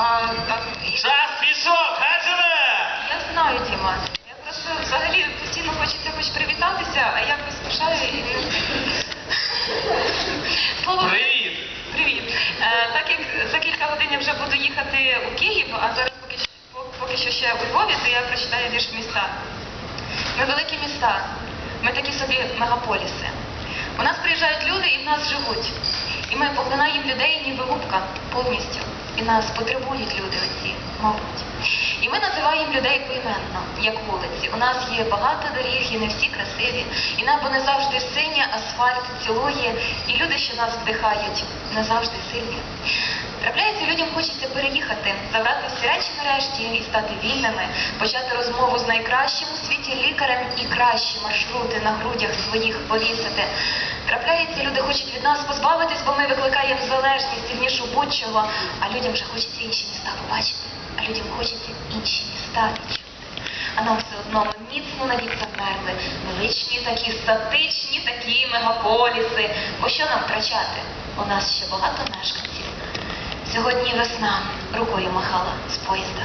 Час пішов, хаджеме! я знаю, Діма. Я просто взагалі постійно хочеться хоч привітатися, а я поспішаю і Привіт! Привіт. Е, так як за кілька годин я вже буду їхати у Київ, а зараз поки що, поки що ще у Львові, то я прочитаю вірш міста. Ми великі міста, ми такі собі мегаполіси. У нас приїжджають люди і в нас живуть. І ми поглинаємо людей ніби губка повністю. І нас потребують люди оці, мабуть. І ми називаємо людей поіменно, як вулиці. У нас є багато доріг, і не всі красиві. І небо не завжди синє, асфальт цілує, і люди, що нас вдихають, не завжди сильні. Трапляється, людям хочеться переїхати, забрати всі речі нарешті і стати вільними, почати розмову з найкращим у світі лікарем і кращі маршрути на грудях своїх повісити. Трапляється, люди хочуть від нас позбавитись, бо ми викликаємо залежність сильнішу будь-чого, а людям вже хочеться інші міста побачити, а людям хочеться інші міста відчути. А нам все одно ми міцно навік замерли, величні такі, статичні такі мегаполіси. Бо що нам втрачати? У нас ще багато мешканців. Сьогодні весна рукою махала з поїзда.